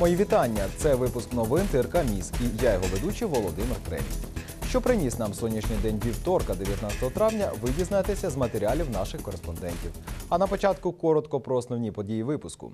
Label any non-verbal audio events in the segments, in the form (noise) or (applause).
Мої вітання. Це випуск новин ТРК Міс і я його ведучий Володимир Треній. Що приніс нам сонячний день вівторка, 19 травня, ви дізнаєтеся з матеріалів наших кореспондентів. А на початку коротко про основні події випуску.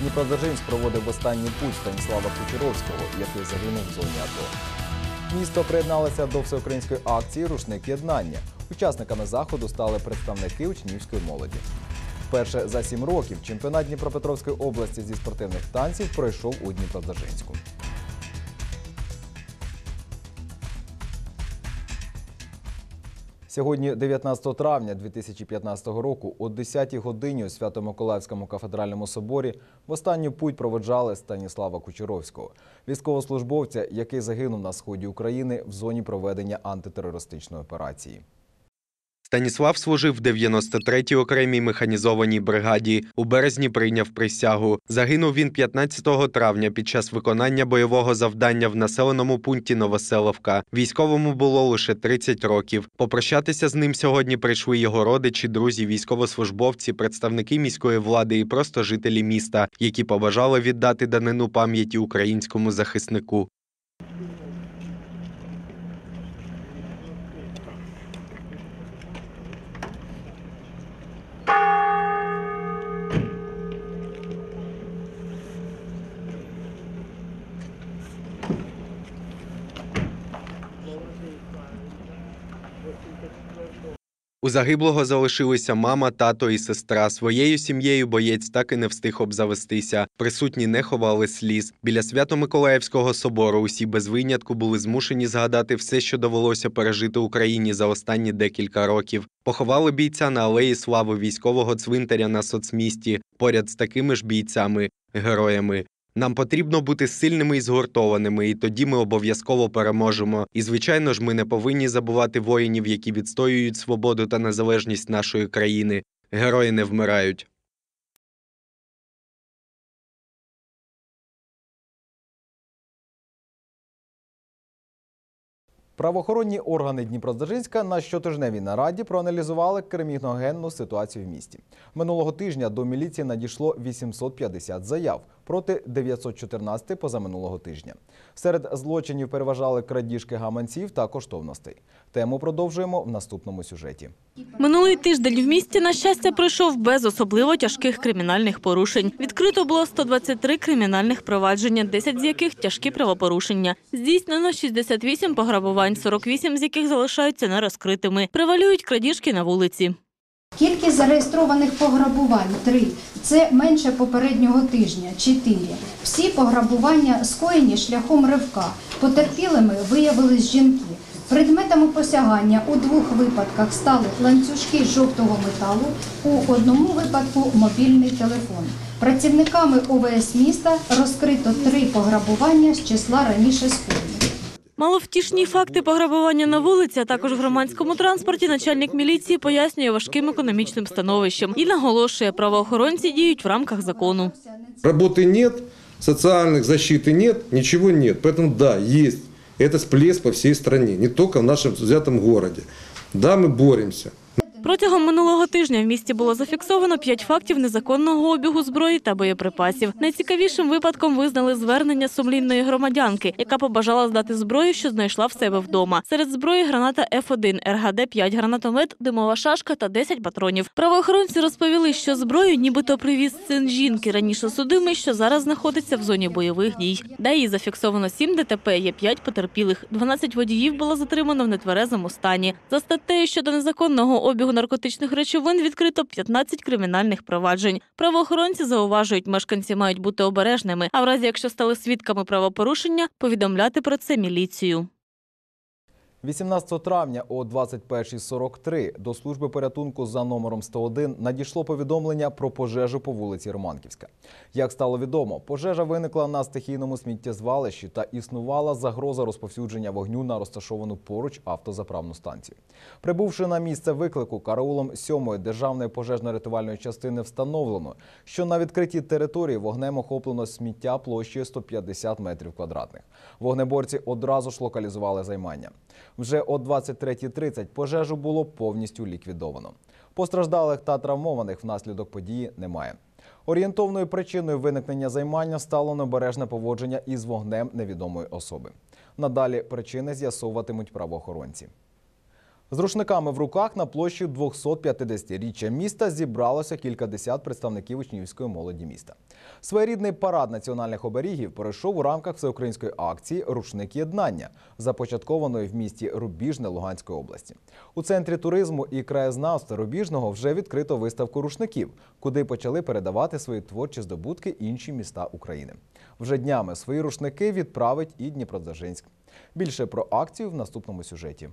Дніпродзержинськ проводив останній путь Станіслава Кучеровського, який загинув в зоні АТО. Місто приєдналося до всеукраїнської акції Рушник єднання. Учасниками заходу стали представники учнівської молоді. Вперше за сім років чемпіонат Дніпропетровської області зі спортивних танців пройшов у Дніпродзержинську. Сьогодні, 19 травня 2015 року, о 10 годині у Свято-Миколаївському кафедральному соборі в останню путь проведжали Станіслава Кучеровського, військовослужбовця, який загинув на сході України в зоні проведення антитерористичної операції. Станіслав служив в 93-й окремій механізованій бригаді. У березні прийняв присягу. Загинув він 15 травня під час виконання бойового завдання в населеному пункті Новоселовка. Військовому було лише 30 років. Попрощатися з ним сьогодні прийшли його родичі, друзі, військовослужбовці, представники міської влади і просто жителі міста, які побажали віддати данину пам'яті українському захиснику. У загиблого залишилися мама, тато і сестра. Своєю сім'єю боєць так і не встиг обзавестися. Присутні не ховали сліз. Біля Свято-Миколаївського собору усі без винятку були змушені згадати все, що довелося пережити Україні за останні декілька років. Поховали бійця на алеї слави військового цвинтаря на соцмісті поряд з такими ж бійцями, героями. Нам потрібно бути сильними і згуртованими, і тоді ми обов'язково переможемо. І звичайно ж, ми не повинні забувати воїнів, які відстоюють свободу та незалежність нашої країни. Герої не вмирають. Правоохоронні органи Дніпродзержинська на щотижневій нараді проаналізували криміногенну ситуацію в місті. Минулого тижня до міліції надійшло 850 заяв проти 914 позаминулого тижня. Серед злочинів переважали крадіжки гаманців та коштовностей. Тему продовжуємо в наступному сюжеті. Минулий тиждень в місті, на щастя, пройшов без особливо тяжких кримінальних порушень. Відкрито було 123 кримінальних провадження, 10 з яких тяжкі правопорушення. Здійснено 68 пограбувань, 48 з яких залишаються нерозкритими. Превалюють крадіжки на вулиці. Кількість зареєстрованих пограбувань 3. Це менше попереднього тижня 4. Всі пограбування скоєні шляхом ривка. Потерпілими виявились жінки. Предметами посягання у двох випадках стали ланцюжки з жовтого металу, у одному випадку мобільний телефон. Працівниками ОВС міста розкрито три пограбування з числа раніше скоєних. Маловтішні факти пограбування на вулиці, а також в громадському транспорті начальник міліції пояснює важким економічним становищем і наголошує, правоохоронці діють в рамках закону. Работы нет, социальных защиты нет, ничего нет. Поэтому да, есть. Это всплеск по всей стране, не только в нашем взятом городе. Да, мы боремся. Протягом минулого тижня в місті було зафіксовано п'ять фактів незаконного обігу зброї та боєприпасів. Найцікавішим випадком визнали звернення сумлінної громадянки, яка побажала здати зброю, що знайшла в себе вдома. Серед зброї граната Ф1, РГД 5 гранатомет, димова шашка та 10 патронів. Правоохоронці розповіли, що зброю нібито привіз син жінки, раніше судимий, що зараз знаходиться в зоні бойових дій. ДАІ зафіксовано 7 ДТП, є 5 потерпілих. 12 водіїв було затримано в нетверезому стані. За статтею щодо незаконного обігу наркотичних речовин відкрито 15 кримінальних проваджень. Правоохоронці зауважують, мешканці мають бути обережними, а в разі, якщо стали свідками правопорушення, повідомляти про це міліцію. 18 травня о 21.43 до служби порятунку за номером 101 надійшло повідомлення про пожежу по вулиці Романківська. Як стало відомо, пожежа виникла на стихійному сміттєзвалищі та існувала загроза розповсюдження вогню на розташовану поруч автозаправну станцію. Прибувши на місце виклику караулом 7-ї державної пожежно-рятувальної частини встановлено, що на відкритій території вогнем охоплено сміття площею 150 метрів квадратних. Вогнеборці одразу ж локалізували займання. Вже о 23.30 пожежу було повністю ліквідовано. Постраждалих та травмованих внаслідок події немає. Орієнтовною причиною виникнення займання стало небережне поводження із вогнем невідомої особи. Надалі причини з'ясовуватимуть правоохоронці. З рушниками в руках на площі 250-річчя міста зібралося кількадесят представників учнівської молоді міста. Своєрідний парад національних оберігів пройшов у рамках всеукраїнської акції Рушник єднання, започаткованої в місті Рубіжне Луганської області. У центрі туризму і краєзнавства Рубіжного вже відкрито виставку рушників, куди почали передавати свої творчі здобутки інші міста України. Вже днями свої рушники відправить і Дніпродзержинськ. Більше про акцію в наступному сюжеті.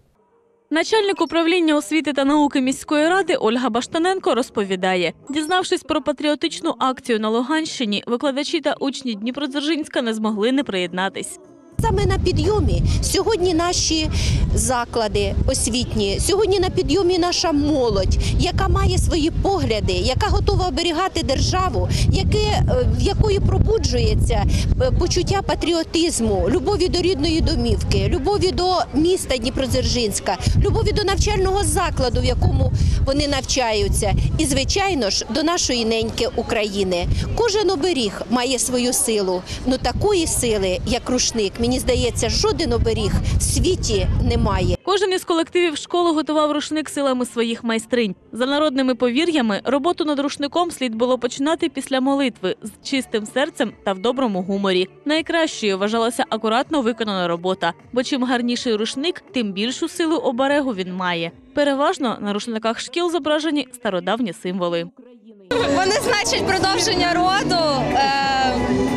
Начальник управління освіти та науки міської ради Ольга Баштаненко розповідає, дізнавшись про патріотичну акцію на Луганщині, викладачі та учні Дніпродзержинська не змогли не приєднатись. Саме на підйомі сьогодні наші заклади освітні, сьогодні на підйомі наша молодь, яка має свої погляди, яка готова оберігати державу, яке, е, в якої пробуджується е, почуття патріотизму, любові до рідної домівки, любові до міста Дніпродзержинська, любові до навчального закладу, в якому вони навчаються, і звичайно ж до нашої неньки України. Кожен оберіг має свою силу. Ну такої сили, як рушник, мені здається, жоден оберіг в світі немає. Кожен із колективів школи готував рушник силами своїх майстринь. За народними повір'ями, роботу над рушником слід було починати після молитви з чистим серцем та в доброму гуморі. Найкращою вважалася акуратно виконана робота, бо чим гарніший рушник, тим більшу силу оберегу він має. Переважно на рушниках шкіл зображені стародавні символи. Вони значать продовження роду, е,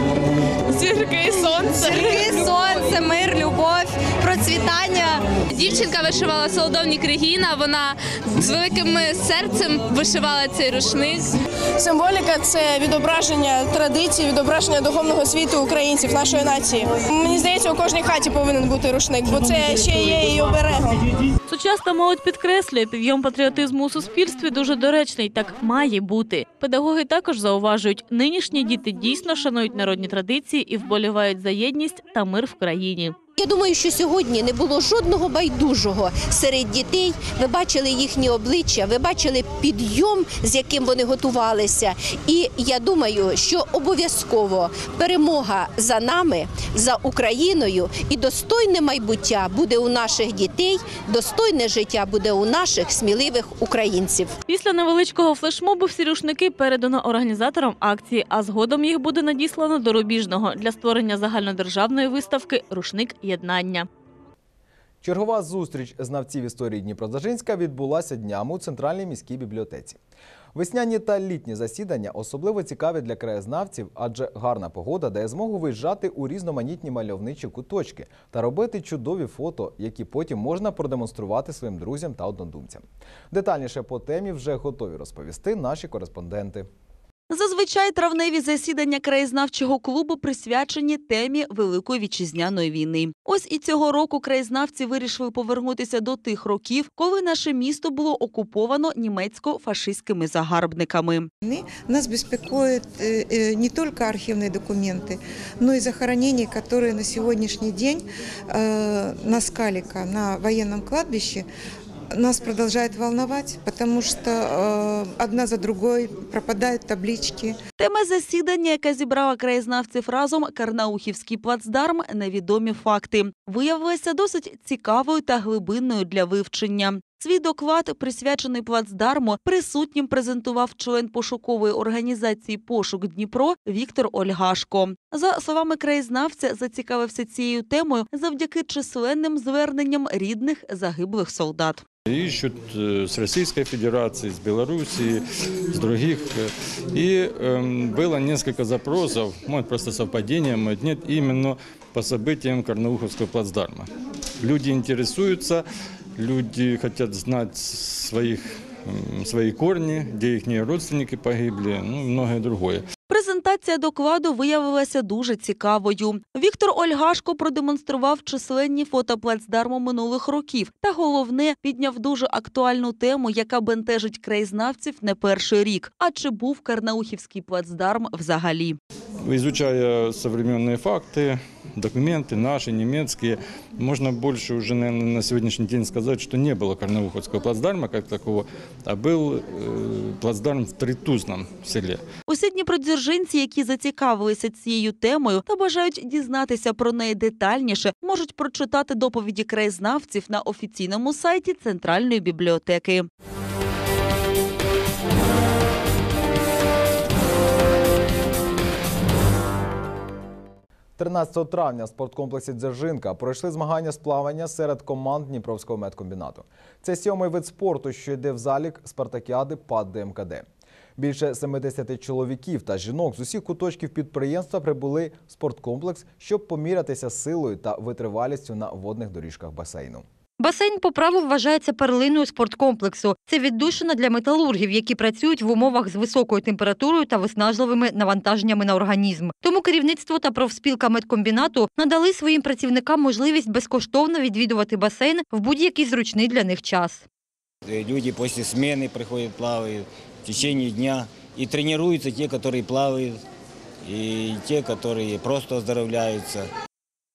Зірки сонце. зірки, сонце, мир, любов, процвітання. Дівчинка вишивала солодовник Регіна. Вона з великим серцем вишивала цей рушник. Символіка це відображення традицій, відображення духовного світу українців, нашої нації. Мені здається, у кожній хаті повинен бути рушник, бо це ще є і оберегом. Сучасна молодь підкреслює, підйом патріотизму у суспільстві дуже доречний, так має бути. Педагоги також зауважують, нинішні діти дійсно шанують народні традиції і вболівають за єдність та мир в країні країні. Я думаю, що сьогодні не було жодного байдужого серед дітей. Ви бачили їхні обличчя, ви бачили підйом, з яким вони готувалися. І я думаю, що обов'язково перемога за нами, за Україною, і достойне майбуття буде у наших дітей, достойне життя буде у наших сміливих українців. Після невеличкого флешмобу всі рушники передано організаторам акції, а згодом їх буде надіслано до Рубіжного для створення загальнодержавної виставки Рушник єднання. Чергова зустріч знавців історії Дніпродзержинська відбулася днями у центральній міській бібліотеці. Весняні та літні засідання особливо цікаві для краєзнавців, адже гарна погода дає змогу виїжджати у різноманітні мальовничі куточки та робити чудові фото, які потім можна продемонструвати своїм друзям та однодумцям. Детальніше по темі вже готові розповісти наші кореспонденти. Зазвичай травневі засідання краєзнавчого клубу присвячені темі Великої вітчизняної війни. Ось і цього року краєзнавці вирішили повернутися до тих років, коли наше місто було окуповано німецько-фашистськими загарбниками. Нас беспокоят э, э, не только архивные документы, но и захоронения, которые на сегодняшний день э, на Скалика, на военном кладбище, нас продолжает волновать, потому что э, одна за другой пропадают таблички. Тема засідання, яка зібрала краєзнавців разом Карнаухівський плацдарм, невідомі факти, виявилася досить цікавою та глибинною для вивчення. Свій доклад, присвячений плацдарму, присутнім презентував член пошукової організації Пошук Дніпро Віктор Ольгашко. За словами краєзнавця, зацікавився цією темою завдяки численним зверненням рідних загиблих солдат. Ищут э, с Российской Федерации, с Белоруссии, с других. И эм, было несколько запросов, может просто совпадение, может нет, именно по событиям Карнауховского плацдарма. Люди интересуются, люди хотят знать своих, м, свои корни, где их родственники погибли, ну и многое другое. Презентація докладу виявилася дуже цікавою. Віктор Ольгашко продемонстрував численні фото плацдарму минулих років та головне підняв дуже актуальну тему, яка бентежить краєзнавців не перший рік. А чи був Карнаухівський плацдарм взагалі? Изучая современные факты, документы наши, немецкие, можно больше уже, наверное, на сегодняшний день сказать, что не было Карнауховского плацдарма как такого, а был э, плацдарм в Тритузном селе. Усі дніпродзержинці, які зацікавилися цією темою та бажають дізнатися про неї детальніше, можуть прочитати доповіді краєзнавців на офіційному сайті Центральної бібліотеки. 13 травня в спорткомплексі Дзержинка пройшли змагання з плавання серед команд Дніпровського медкомбінату. Це сьомий вид спорту, що йде в залік спартакіади ПАД ДМКД. Більше 70 чоловіків та жінок з усіх куточків підприємства прибули в спорткомплекс, щоб помірятися силою та витривалістю на водних доріжках басейну. Басейн по праву вважається перлиною спорткомплексу. Це віддушина для металургів, які працюють в умовах з високою температурою та виснажливими навантаженнями на організм. Тому керівництво та профспілка медкомбінату надали своїм працівникам можливість безкоштовно відвідувати басейн в будь-який зручний для них час. Люди после смены приходят, плавают в течение дня. И тренируются те, которые плавают, и те, которые просто оздоровляются.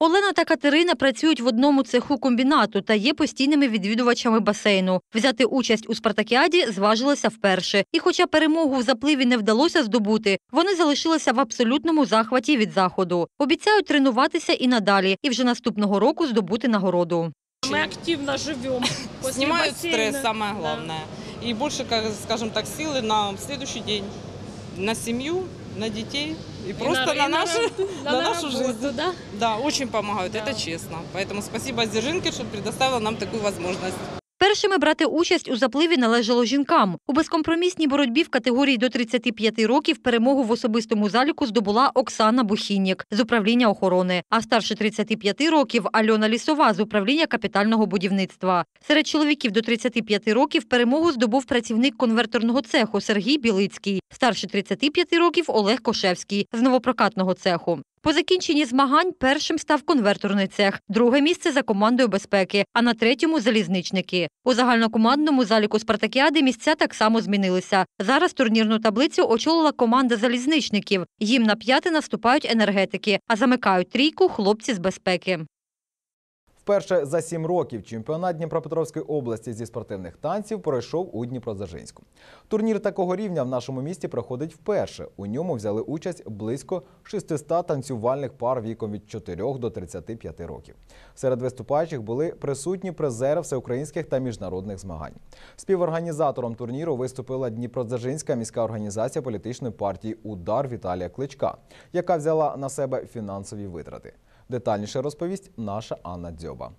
Олена та Катерина працюють в одному цеху комбінату та є постійними відвідувачами басейну. Взяти участь у спартакіаді зважилися вперше. І хоча перемогу в запливі не вдалося здобути, вони залишилися в абсолютному захваті від заходу. Обіцяють тренуватися і надалі, і вже наступного року здобути нагороду. Мы активно живем. (laughs) после Снимают бассейна. стресс, самое Да. главное. И больше, как, скажем так, силы на следующий день. На семью, на детей. И, просто на- на, и на нашу, (laughs) на на нашу работу, жизнь. да? Да, очень помогают, это честно. Поэтому спасибо Дзержинке, что предоставила нам такую возможность. Першими брати участь у запливі належало жінкам. У безкомпромісній боротьбі в категорії до 35 років перемогу в особистому заліку здобула Оксана Бухіннік з управління охорони, а старше 35 років Альона Лісова з управління капітального будівництва. Серед чоловіків до 35 років перемогу здобув працівник конверторного цеху Сергій Білицький, старше 35 років Олег Кошевський з новопрокатного цеху. По закінченні змагань першим став конверторний цех, друге місце за командою безпеки, а на третьому залізничники. У загальнокомандному заліку спартакіади місця так само змінилися. Зараз турнірну таблицю очолила команда залізничників. Їм на п'яти наступають енергетики, а замикають трійку хлопці з безпеки. Вперше за сім років чемпіонат Дніпропетровської області зі спортивних танців пройшов у Дніпродзержинську. Турнір такого рівня в нашому місті проходить вперше. У ньому взяли участь близько 600 танцювальних пар віком від 4 до 35 років. Серед виступаючих були присутні призери всеукраїнських та міжнародних змагань. Співорганізатором турніру виступила Дніпродзержинська міська організація політичної партії Удар Віталія Кличка, яка взяла на себе фінансові витрати. Детальніше розповість наша Анна Дзьоба.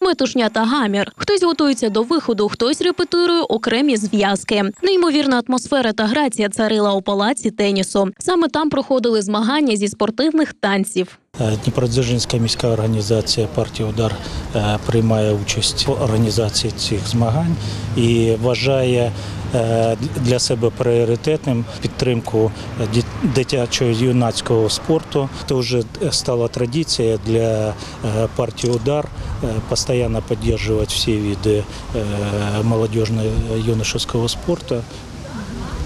Метушня та гамір. Хтось готується до виходу, хтось репетирує окремі зв'язки. Неймовірна атмосфера та грація царила у палаці тенісу. Саме там проходили змагання зі спортивних танців. Е, Дніпродзержинська міська організація партії Удар е, приймає участь в організації цих змагань і вважає для себе пріоритетним підтримку дитячого юнацького спорту. Це вже стала традиція для е, партії Удар е, постійно підтримувати всі види е, молодіжного юношеского спорту.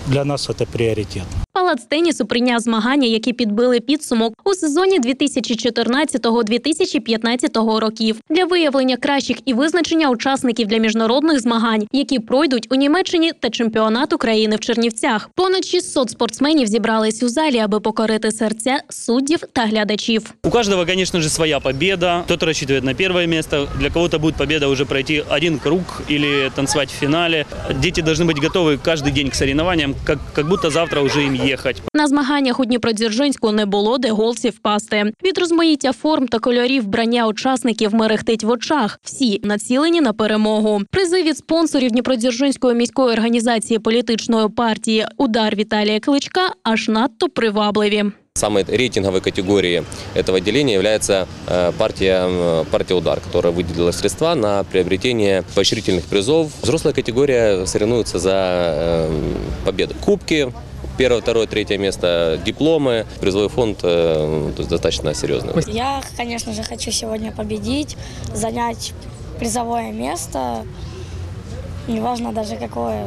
Для нас це пріоритет. Палац тенісу прийняв змагання, які підбили підсумок у сезоні 2014-2015 років для виявлення кращих і визначення учасників для міжнародних змагань, які пройдуть у Німеччині та чемпіонат України в Чернівцях. Понад 600 спортсменів зібрались у залі, аби покорити серця суддів та глядачів. У каждого, конечно же, своя победа. Кто-то рассчитывает на первое место, для кого-то будет победа уже пройти один круг или танцевать в финале. Дети должны быть готовы каждый день к соревнованиям, как, как будто завтра уже им ехать. поехать. На змаганнях у Дніпродзержинську не було де голці впасти. Від розмаїття форм та кольорів вбрання учасників мерехтить в очах. Всі націлені на перемогу. Призи від спонсорів Дніпродзержинської міської організації політичної партії Удар Віталія Кличка аж надто привабливі. Самой рейтинговой категорией этого отделения является э, партия, э, партия «Удар», которая выделила средства на приобретение поощрительных призов. Взрослая категория соревнуется за э, победу. Кубки, первое, второе, третье место, дипломы, призовой фонд э, то есть достаточно серьезный. Я, конечно же, хочу сегодня победить, занять призовое место, неважно даже какое,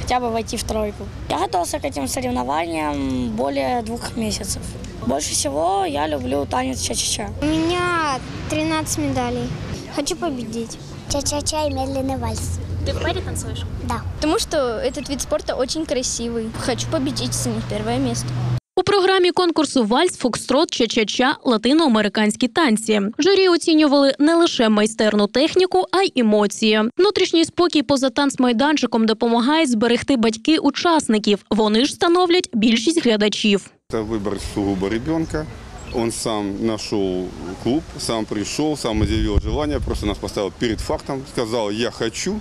хотя бы войти в тройку. Я готовился к этим соревнованиям более двух месяцев. Больше всего я люблю танец ча-ча-ча. У меня 13 медалей. Хочу победить. Ча-ча-ча и медленный вальс. Ти в парі танцюєш? Да. Потому что этот вид спорта очень красивый. Хочу победить, занять первое место. У програмі конкурсу Вальс, Фокстрот, Ча-Ча-Ча латиноамериканські танці. Журі оцінювали не лише майстерну техніку, а й емоції. Внутрішній спокій поза танцмайданчиком допомагають зберегти батьки учасників. Вони ж становлять більшість глядачів. Это выбор сугубо ребенка. Он сам нашел клуб, сам пришел, сам изъявил желание, просто нас поставил перед фактом, сказал «я хочу»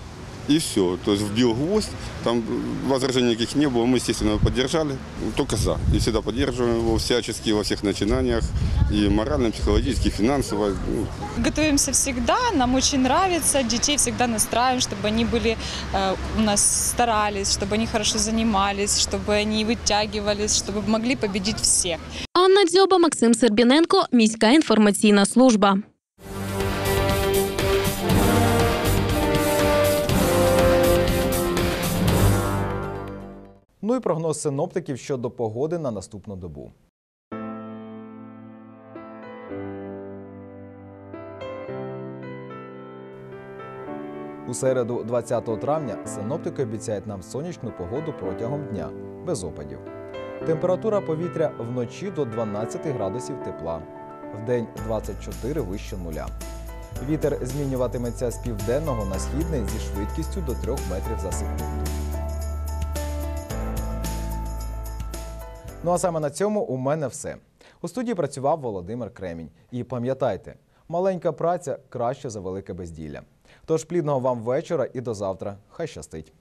и все. То есть вбил гвоздь, там возражений никаких не было, мы, естественно, его поддержали, только за. И всегда поддерживаем его всячески во всех начинаниях, и морально, и психологически, и финансово. Ну, Готовимся всегда, нам очень нравится, детей всегда настраиваем, чтобы они были э, у нас старались, чтобы они хорошо занимались, чтобы они вытягивались, чтобы могли победить всех. Анна Дзьоба, Максим Сербіненко, міська інформаційна служба. Ну і прогноз синоптиків щодо погоди на наступну добу. У середу, 20 травня, синоптики обіцяють нам сонячну погоду протягом дня, без опадів. Температура повітря вночі до 12 градусів тепла, вдень 24 вище нуля. Вітер змінюватиметься з південного на східний зі швидкістю до 3 метрів за секунду. Ну а саме на цьому у мене все. У студії працював Володимир Кремінь. І пам'ятайте, маленька праця краще за велике безділля. Тож плідного вам вечора і до завтра. Хай щастить!